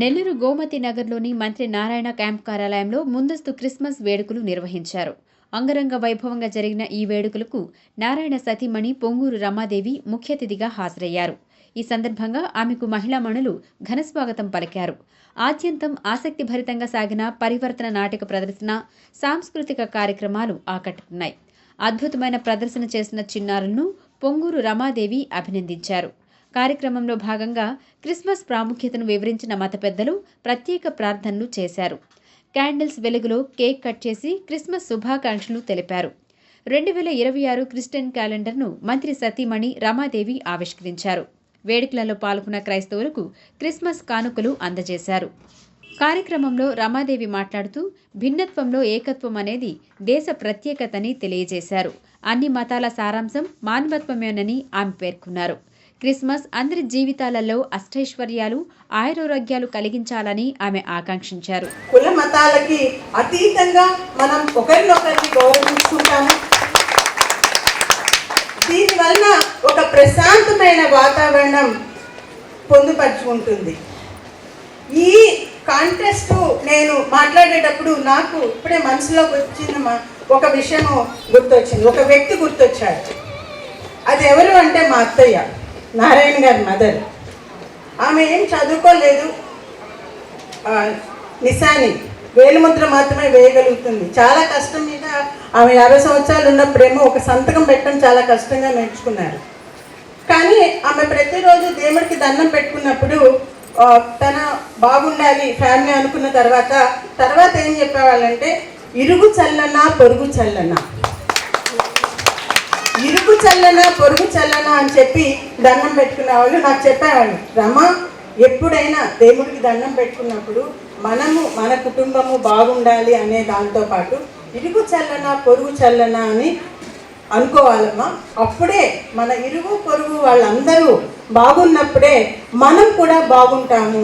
నెల్లూరు గోమతి నగర్లోని మంత్రి నారాయణ క్యాంప్ కార్యాలయంలో ముందస్తు క్రిస్మస్ వేడుకలు నిర్వహించారు. అంగరంగ వైభవంగా జరిగిన ఈ వేడుకలకు నారాయణ సతీమణి పొంగూరు రమాదేవి ముఖ్య అతిథిగా హాజరయ్యారు. ఈ సందర్భంగా ఆమెకు మహిళా మణులు ఘనస్వాగతం పలికారు. ఆద్యంతం ఆసక్తిభరితంగా సాగిన పరివర్తన నాటక ప్రదర్శన సాంస్కృతిక కార్యక్రమాలు ఆకట్టుకున్నాయి. అద్భుతమైన ప్రదర్శన చేసిన చిన్నారులను పొంగూరు రమాదేవి అభినందించారు. కార్యక్రమంలో భాగంగా క్రిస్మస్ ప్రాముఖ్యతను వివరించిన మత పెద్దలు ప్రత్యేక ప్రార్థనలు చేశారు. క్యాండిల్స్ వెలుగులో కేక్ కట్ చేసి క్రిస్మస్ శుభాకాంక్షలు తెలిపారు. రెండు వేల ఇరవై ఆరు క్రిస్టియన్ క్యాలెండర్ను మంత్రి సతీమణి రమాదేవి ఆవిష్కరించారు. వేడుకలలో పాల్గొన్న క్రైస్తవులకు క్రిస్మస్ కానుకలు అందజేశారు. కార్యక్రమంలో రమాదేవి మాట్లాడుతూ భిన్నత్వంలో ఏకత్వం అనేది దేశ ప్రత్యేకతని తెలియజేశారు. అన్ని మతాల సారాంశం మానవత్వమేనని ఆమె పేర్కొన్నారు. క్రిస్మస్ అందరి జీవితాలలో అష్టైశ్వర్యాలు ఆయురారోగ్యాలు కలిగించాలని ఆమె ఆకాంక్షించారు. కుల మతాలకి అతీతంగా మనం ఒకరినొకరిని గౌరవించుకుంటాము దీని ఒక ప్రశాంతమైన వాతావరణం పొందుపరుచుకుంటుంది. ఈ కాంట్రెస్ట్ నేను మాట్లాడేటప్పుడు నాకు ఇప్పుడే మనసులోకి వచ్చిన ఒక విషయం గుర్తొచ్చింది ఒక వ్యక్తి గుర్తొచ్చాడు. అది ఎవరు అంటే మా అత్తయ్య. నారాయణ గారి మదర్. ఆమె ఏం చదువుకోలేదు. నిశాని. వేలుముద్ర మాత్రమే వేయగలుగుతుంది. చాలా కష్టం మీద ఆమె యాభై సంవత్సరాలు ఉన్నప్పుడేమో ఒక సంతకం పెట్టడం చాలా కష్టంగా నేర్చుకున్నారు. కానీ ఆమె ప్రతిరోజు దేవుడికి దండం పెట్టుకున్నప్పుడు తన బాగుండాలి ఫ్యామిలీ అనుకున్న తర్వాత తర్వాత ఏం చెప్పేవాళ్ళంటే ఇరుగు చల్లనా పొరుగు చల్లనా. చల్లన పొరుగు చల్లన అని చెప్పి దండం పెట్టుకునే వాళ్ళు నాకు చెప్పేవాళ్ళు రమ ఎప్పుడైనా దేవుడికి దండం పెట్టుకున్నప్పుడు మనము మన కుటుంబము బాగుండాలి అనే దాంతో పాటు ఇరుగు చల్లన పొరుగు చల్లన అని అనుకోవాలమ్మా. అప్పుడే మన ఇరుగు పొరుగు వాళ్ళందరూ బాగున్నప్పుడే మనం కూడా బాగుంటాము.